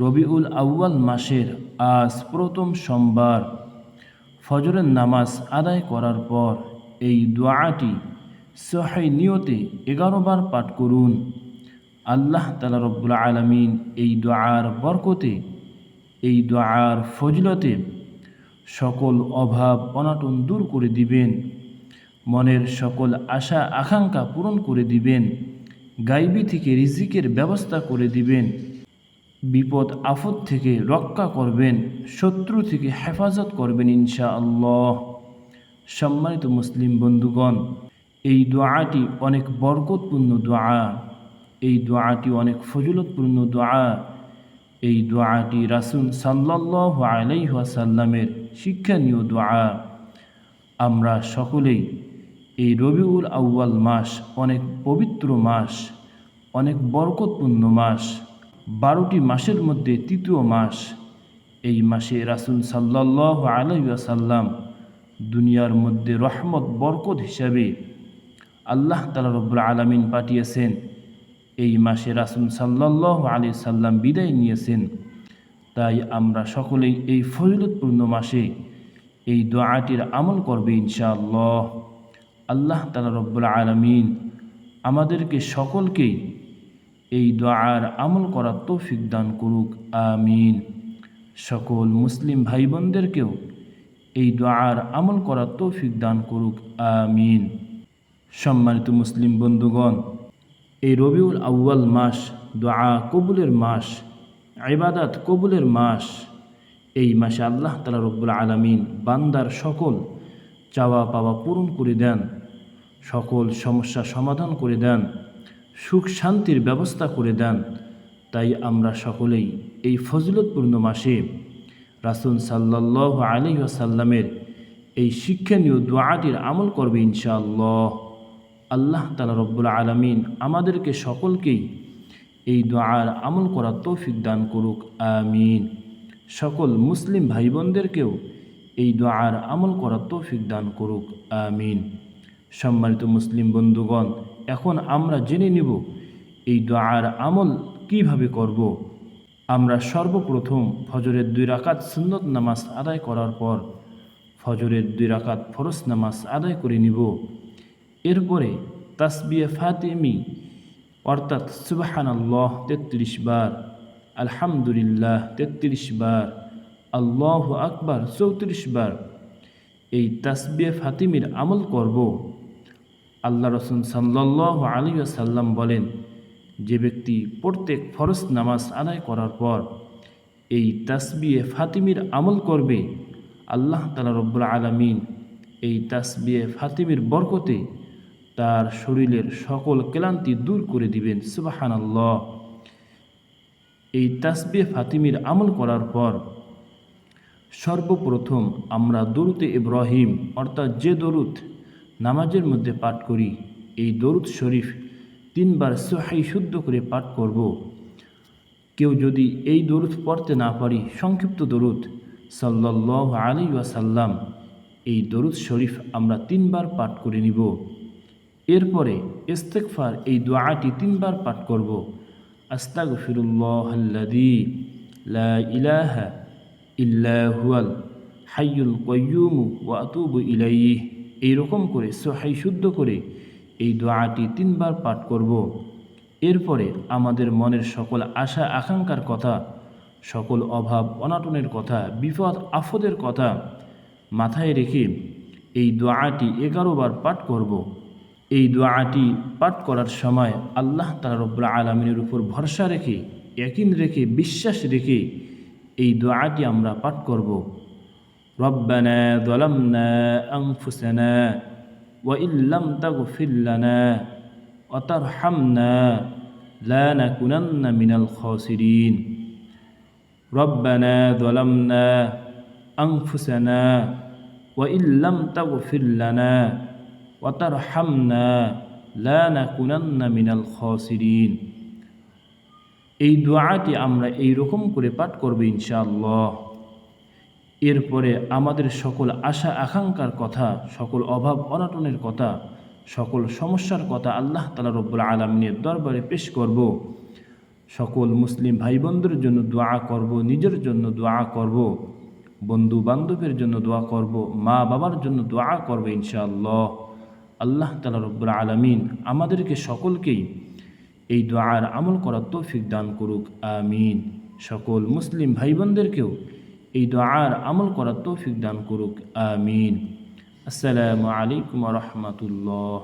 রবিউল আউয়াল মাসের আজ প্রথম সোমবার ফজরের নামাজ আদায় করার পর এই দোয়াটি সহাই নিয়তে এগারো বার পাঠ করুন। আল্লাহ তালা রব্বুল আলমিন এই দোয়ার বরকতে, এই দোয়ার ফজলতে সকল অভাব, অনাটন দূর করে দিবেন। মনের সকল আশা, আকাঙ্ক্ষা পূরণ করে দিবেন। গাইবি থেকে রিজিকের ব্যবস্থা করে দিবেন। বিপদ আফত থেকে রক্ষা করবেন, শত্রু থেকে হেফাজত করবেন ইনশা আল্লাহ সম্মানিত মুসলিম বন্ধুগণ, এই দোয়াটি অনেক বরকতপূর্ণ দোয়া। এই দোয়াটি অনেক ফজলতপূর্ণ দোয়া। এই দোয়াটি রাসুল সাল্লাহ আলাইহাসাল্লামের শিক্ষণীয় দোয়া। আমরা সকলেই এই রবিউল আউ্য়াল মাস অনেক পবিত্র মাস, অনেক বরকতপূর্ণ মাস। বারোটি মাসের মধ্যে তৃতীয় মাস। এই মাসে রাসুল সাল্লাহ আলাইসাল্লাম দুনিয়ার মধ্যে রহমত, বরকত হিসাবে আল্লাহ তালা রব্বুল আলমিন পাঠিয়েছেন। এই মাসে রাসুল সাল্লাহ আলি সাল্লাম বিদায় নিয়েছেন। তাই আমরা সকলেই এই ফজলতপূর্ণ মাসে এই দোয়াটির আমল করবে ইনশাআল্লাহ। আল্লাহ তালা রব্বুল আলমিন আমাদেরকে সকলকেই এই দোয়ার আমল করার তৌফিক দান করুক, আমিন। সকল মুসলিম ভাই বোনদেরকেও এই দোয়ার আমল করার তৌফিক দান করুক, আমিন। সম্মানিত মুসলিম বন্ধুগণ, এই রবিউল আউ্য়াল মাস দোয়া কবুলের মাস, ইবাদাত কবুলের মাস, এই মাসে আল্লাহ তালা রব্বুল আলমিন বান্দার সকল চাওয়া পাওয়া পূরণ করে দেন, সকল সমস্যা সমাধান করে দেন সুখ শান্তির ব্যবস্থা করে দেন। তাই আমরা সকলেই এই ফজিলতপূর্ণ মাসে রাসুল সাল্লাহ আলহিহাসাল্লামের এই শিক্ষণীয় দোয়াটির আমল করবে ইনশাআল্লাহ। আল্লাহ তালা রব্বুল আলমিন আমাদেরকে সকলকেই এই দোয়ার আমল করার তৌফিক দান করুক, আমিন। সকল মুসলিম ভাই বোনদেরকেও এই দোয়ার আমল করার তৌফিক দান করুক, আমিন। সম্মানিত মুসলিম বন্ধুগণ এখন আমরা জেনে নিব এই দোয়ার আমল কীভাবে করব। আমরা সর্বপ্রথম ফজরের দুই রাকাত সুন্নত নামাজ আদায় করার পর ফজরের দুই রাকাত ফরস নামাজ আদায় করে নিব এরপরে তাসবিয়া ফাতেমি, অর্থাৎ সুবাহান আল্লাহ তেত্রিশ বার, আলহামদুলিল্লাহ তেত্রিশ বার, আল্লাহ আকবার চৌত্রিশ বার এই তাসবিয়া ফাতিমির আমল করব আল্লাহ রসুল সাল্লাহ আলী সাল্লাম বলেন, যে ব্যক্তি প্রত্যেক ফরজ নামাজ আদায় করার পর এই তাসবিয়ে ফাতিমির আমল করবে, আল্লাহ তালা রব্বুল আলমিন এই তাসবিয়ে ফাতিমির বরকতে তার শরীরের সকল ক্লান্তি দূর করে দিবেন সুবাহান আল্লাহ এই তাসবিয়ে ফাতিমির আমল করার পর সর্বপ্রথম আমরা দরুতে ইব্রাহিম অর্থাৎ যে দরুদ নামাজের মধ্যে পাঠ করি। এই দরুদ শরীফ তিনবার সোহাই শুদ্ধ করে পাঠ করব। কেউ যদি এই দরুদ পড়তে না পারি, সংক্ষিপ্ত দরুদ সাল্লাহ আলী ওয়াসাল্লাম, এই দরুদ শরীফ আমরা তিনবার পাঠ করে নিব। এরপরে ইস্তেকফার এই দোয়াটি তিনবার পাঠ করব। আস্তাগ ফিরুল্লাহ্লাদি ইলাহা ইল্লাহুয়াল হাইয়ুল কয়ুম ওয়াতুবু ইলাইহ। এইরকম করে সোহাই শুদ্ধ করে এই দোয়াটি তিনবার পাঠ করব। এরপরে আমাদের মনের সকল আশা, আকাঙ্ক্ষার কথা, সকল অভাব, অনাটনের কথা, বিপদ, আফদের কথা মাথায় রেখে এই দোয়াটি এগারো বার পাঠ করব। এই দোয়াটি পাঠ করার সময় আল্লাহ তালা রব্লা আলমিনের উপর ভরসা রেখে একিন রেখে, বিশ্বাস রেখে এই দোয়াটি আমরা পাঠ করব। রব্বানা ظلمنا أنفسنا وإن لم تغفر لنا وترحمنا لا نكونن من الخاسرين ربنا ظلمنا أنفسنا وإن لم تغفر لنا وترحمنا لا نكونن من الخاسرين এই দোয়াটি আমরা এই রকম করে পাঠ করব ইনশাআল্লাহ এরপরে আমাদের সকল আশা, আকাঙ্ক্ষার কথা, সকল অভাব, অনাটনের কথা, সকল সমস্যার কথা আল্লাহ তালা রব্বুল আলমিনের দরবারে পেশ করব। সকল মুসলিম ভাই বোনদের জন্য দোয়া করব, নিজের জন্য দোয়া করব বন্ধু বান্ধবের জন্য দোয়া করব মা বাবার জন্য দোয়া করব ইনশাআল্লাহ। আল্লাহ তালা রব্বুল আলমিন আমাদেরকে সকলকেই এই দোয়ার আমল করার তৌফিক দান করুক, আমিন। সকল মুসলিম ভাই বোনদেরকেও এই দোয়ার আমল করার তৌফিক দান করুক আমিন। আসসালামু আলাইকুম রহমতুল্লাহ।